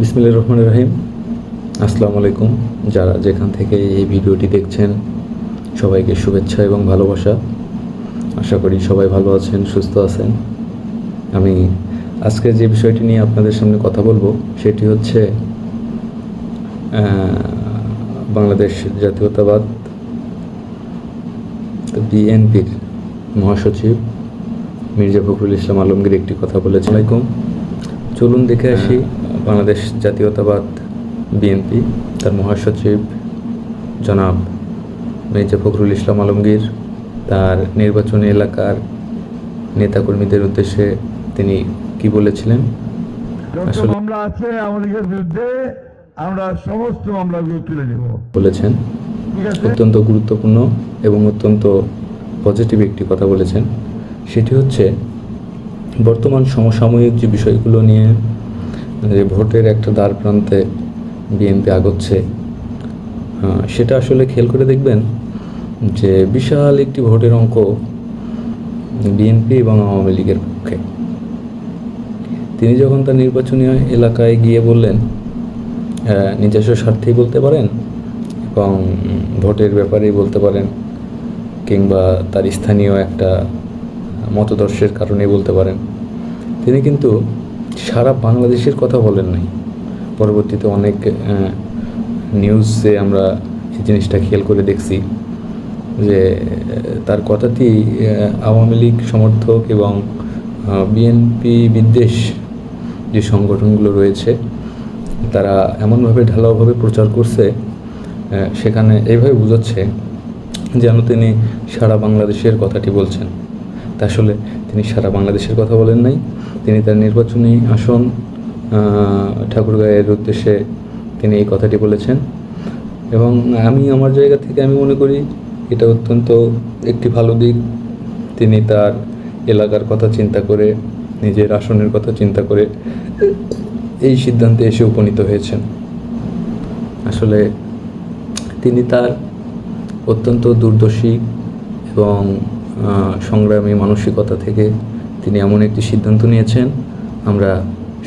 বিসমিল্লা রহমান রাহিম। আসসালামু আলাইকুম। যারা যেখান থেকে এই ভিডিওটি দেখছেন, সবাইকে শুভেচ্ছা এবং ভালোবাসা। আশা করি সবাই ভালো আছেন, সুস্থ আছেন। আমি আজকে যে বিষয়টি নিয়ে আপনাদের সামনে কথা বলব, সেটি হচ্ছে বাংলাদেশ জাতীয়তাবাদ বিএনপির মহাসচিব মির্জা ফখরুল ইসলাম আলমগীর একটি কথা বলেছেন। আলাইকুম। চলুন দেখে আসি। বাংলাদেশ জাতীয়তাবাদ বিএনপি তার মহাসচিব জনাব মির্জা ফখরুল ইসলাম আলমগীর তার নির্বাচনী এলাকার নেতাকর্মীদের উদ্দেশ্যে তিনি কি বলেছিলেন? আসলে- মামলা আছে আমাদের বিরুদ্ধে আমরা সমস্ত মামলাগুলো তুলে নেব। বলেছেন। অত্যন্ত গুরুত্বপূর্ণ এবং অত্যন্ত পজিটিভ একটি কথা বলেছেন। সেটি হচ্ছে বর্তমান সমসাময়িক যে বিষয়গুলো নিয়ে যে ভোটের একটা দ্বার প্রান্তে বিএনপি আগচ্ছে সেটা আসলে খেয়াল করে দেখবেন যে বিশাল একটি ভোটের অঙ্ক বিএনপি এবং আওয়ামী লীগের পক্ষে। তিনি যখন তার নির্বাচনী এলাকায় গিয়ে বললেন নিজস্ব স্বার্থেই বলতে পারেন এবং ভোটের ব্যাপারেই বলতে পারেন কিংবা তার স্থানীয় একটা মতদর্শের কারণেই বলতে পারেন। তিনি কিন্তু সারা বাংলাদেশের কথা বলেন নাই। পরবর্তীতে অনেক নিউজে আমরা এই জিনিসটা খেয়াল করে দেখছি যে তার কথাতেই আওয়ামী লীগ সমর্থক এবং বিএনপি বিদ্বেষ যে সংগঠনগুলো রয়েছে, তারা এমনভাবে ঢালাওভাবে প্রচার করছে সেখানে এইভাবে বোঝাচ্ছে যেন তিনি সারা বাংলাদেশের কথাটি বলছেন। তা আসলে তিনি সারা বাংলাদেশের কথা বলেন নাই। তিনি তার নির্বাচনী আসন ঠাকুরগাঁয়ের উদ্দেশ্যে তিনি এই কথাটি বলেছেন। এবং আমি আমার জায়গা থেকে আমি মনে করি এটা অত্যন্ত একটি ভালো দিক। তিনি তার এলাকার কথা চিন্তা করে, নিজের আসনের কথা চিন্তা করে এই সিদ্ধান্তে এসে উপনীত হয়েছেন। আসলে তিনি তার অত্যন্ত দূরদর্শী এবং সংগ্রামী মানসিকতা থেকে তিনি এমন একটি সিদ্ধান্ত নিয়েছেন। আমরা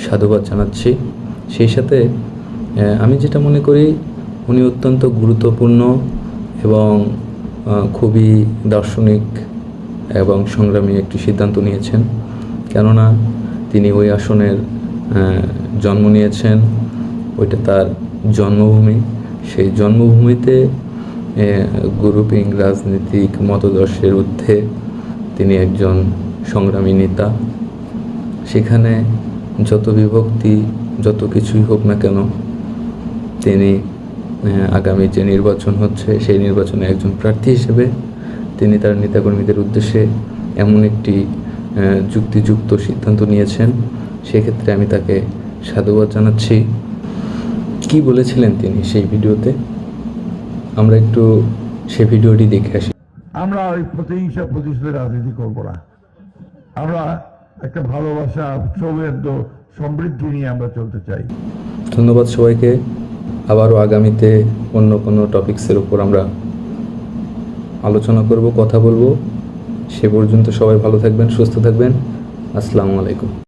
সাধুবাদ জানাচ্ছি। সেই সাথে আমি যেটা মনে করি, উনি অত্যন্ত গুরুত্বপূর্ণ এবং খুবই দার্শনিক এবং সংগ্রামী একটি সিদ্ধান্ত নিয়েছেন। কেননা, তিনি ওই আসনের জন্ম নিয়েছেন। ওইটা তার জন্মভূমি। সেই জন্মভূমিতে গ্রুপিং রাজনৈতিক মতদর্শের ঊর্ধ্বে তিনি একজন সংগ্রামী নেতা। সেখানে যত বিভক্তি, যত কিছুই হোক না কেন, তিনি আগামী যে নির্বাচন হচ্ছে, সেই নির্বাচনে একজন প্রার্থী হিসেবে তিনি তার নেতাকর্মীদের উদ্দেশ্যে এমন একটি যুক্তিযুক্ত সিদ্ধান্ত নিয়েছেন। সেক্ষেত্রে আমি তাকে সাধুবাদ জানাচ্ছি। কি বলেছিলেন তিনি সেই ভিডিওতে? আমরা একটু সে ভিডিওটি দেখে আসি। আমরা ওই প্রতিহিংসা প্রতিশোধের রাজনীতি করব না। আমরা একটা ভালোবাসা সৌহার্দ্য সমৃদ্ধি নিয়ে আমরা চলতে চাই। ধন্যবাদ সবাইকে। আবারও আগামীতে অন্য কোনো টপিকসের উপর আমরা আলোচনা করব কথা বলব। সে পর্যন্ত সবাই ভালো থাকবেন সুস্থ থাকবেন। আসসালামু আলাইকুম।